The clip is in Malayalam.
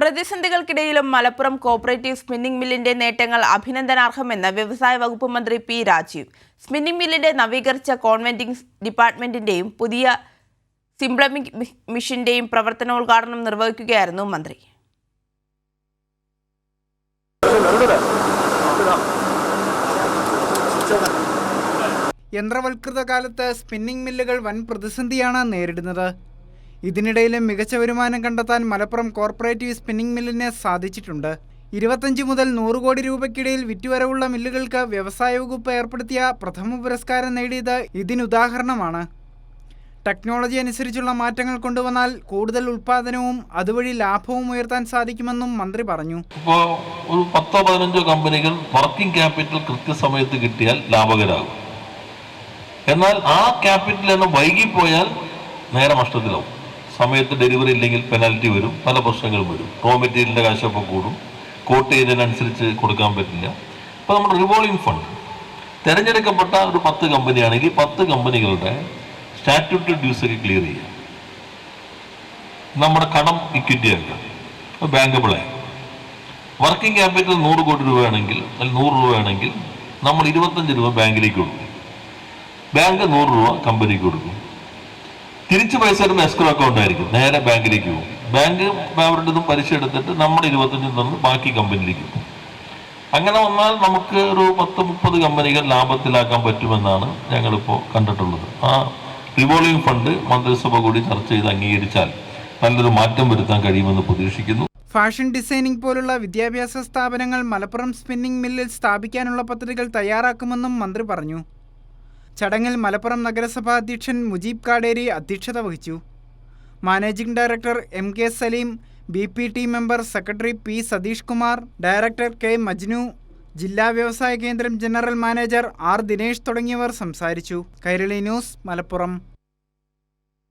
പ്രതിസന്ധികൾക്കിടയിലും മലപ്പുറം കോപ്പറേറ്റീവ് സ്പിന്നിംഗ് മില്ലിന്റെ നേട്ടങ്ങൾ അഭിനന്ദനാർഹമെന്ന് വ്യവസായ വകുപ്പ് മന്ത്രി പി രാജീവ്. സ്പിന്നിംഗ് മില്ലിന്റെ നവീകരിച്ച കോൺവെന്റിംഗ് ഡിപ്പാർട്ട്മെന്റിന്റെയും പുതിയ സിംപ്ലമിക് മിഷിന്റെയും പ്രവർത്തനോദ്ഘാടനം നിർവഹിക്കുകയായിരുന്നു മന്ത്രി. യന്ത്രവൽകൃത കാലത്ത് സ്പിന്നിംഗ് മില്ലുകൾ വൻ പ്രതിസന്ധിയാണ് നേരിടുന്നത്. ഇതിനിടയിലും മികച്ച വരുമാനം കണ്ടെത്താൻ മലപ്പുറം കോർപ്പറേറ്റീവ് സ്പിന്നിംഗ് മില്ലിന് സാധിച്ചിട്ടുണ്ട്. ഇരുപത്തഞ്ച് മുതൽ നൂറ് കോടി രൂപയ്ക്കിടയിൽ വിറ്റുവരവുള്ള മില്ലുകൾക്ക് വ്യവസായ വകുപ്പ് ഏർപ്പെടുത്തിയ പ്രഥമ പുരസ്കാരം നേടിയത് ഇതിനുദാഹരണമാണ് ടെക്നോളജി അനുസരിച്ചുള്ള മാറ്റങ്ങൾ കൊണ്ടുവന്നാൽ കൂടുതൽ ഉൽപ്പാദനവും അതുവഴി ലാഭവും ഉയർത്താൻ സാധിക്കുമെന്നും മന്ത്രി പറഞ്ഞു. ഇപ്പോൾ ഒരു പത്തോ പതിനഞ്ചോ കമ്പനികൾ വർക്കിംഗ് ക്യാപിറ്റൽ കൃത്യസമയത്ത് കിട്ടിയാൽ ലാഭകരാകും. എന്നാൽ ആ ക്യാപിറ്റൽ എന്ന് വൈകിപ്പോയാൽ നേരെ നഷ്ടത്തിലാവും. സമയത്ത് ഡെലിവറി ഇല്ലെങ്കിൽ പെനാൽറ്റി വരും പല പ്രശ്നങ്ങളും വരും. റോ മെറ്റീരിയലിന്റെ കാശപ്പം കൂടും. കോട്ട് ചെയ്തതിനനുസരിച്ച് കൊടുക്കാൻ പറ്റില്ല. അപ്പോൾ നമ്മുടെ റിവോൾവിംഗ് ഫണ്ട് തിരഞ്ഞെടുക്കപ്പെട്ട ഒരു പത്ത് കമ്പനിയാണെങ്കിൽ പത്ത് കമ്പനികളുടെ സ്റ്റാറ്റ്യൂട്ടറി ഡ്യൂസ് ഒക്കെ ക്ലിയർ ചെയ്യുക നമ്മുടെ കടം ഇക്വിറ്റി ആക്കുക. ബാങ്കബിളായി വർക്കിംഗ് ക്യാപിറ്റൽ നൂറ് കോടി രൂപയാണെങ്കിൽ അല്ലെങ്കിൽ നൂറ് രൂപയാണെങ്കിൽ നമ്മൾ ഇരുപത്തഞ്ച് രൂപ ബാങ്കിലേക്ക് കൊടുക്കും. ബാങ്ക് നൂറ് രൂപ കമ്പനിക്ക് കൊടുക്കും. തിരിച്ച് പൈസ വരുമ്പോൾ എസ്ക്രോ അക്കൗണ്ട് ആയിരിക്കും. നേരെ ബാങ്കിലേക്ക് പോകും. ബാങ്ക് അവരുടെ ഇതും പലിശ എടുത്തിട്ട് നമ്മൾ ഇരുപത്തഞ്ചും തന്ന് ബാക്കി കമ്പനിയിലേക്ക് പോകും. അങ്ങനെ വന്നാൽ നമുക്ക് ഒരു പത്ത് മുപ്പത് കമ്പനികൾ ലാഭത്തിലാക്കാൻ പറ്റുമെന്നാണ് ഞങ്ങളിപ്പോൾ കണ്ടിട്ടുള്ളത്. ആ റിവോൾവിംഗ് ഫണ്ട് മന്ത്രിസഭ കൂടി ചർച്ച ചെയ്ത് അംഗീകരിച്ചാൽ നല്ലൊരു മാറ്റം വരുത്താൻ കഴിയുമെന്ന് പ്രതീക്ഷിക്കുന്നു. ഫാഷൻ ഡിസൈനിംഗ് പോലുള്ള വിദ്യാഭ്യാസ സ്ഥാപനങ്ങൾ മലപ്പുറം സ്പിന്നിംഗ് മില്ലിൽ സ്ഥാപിക്കാനുള്ള പദ്ധതികൾ തയ്യാറാക്കുമെന്നും മന്ത്രി പറഞ്ഞു. ചടങ്ങിൽ മലപ്പുറം നഗരസഭാ അധ്യക്ഷൻ മുജീബ് കാടേരി അധ്യക്ഷത വഹിച്ചു. Managing director M K Saleem B P T member secretary P Satheesh Kumar director K Majnu ജില്ലാ വ്യവസായ കേന്ദ്രം ജനറൽ മാനേജർ ആർ ദിനേശ് തുടങ്ങിയവർ സംസാരിച്ചു. കൈരളി ന്യൂസ് മലപ്പുറം.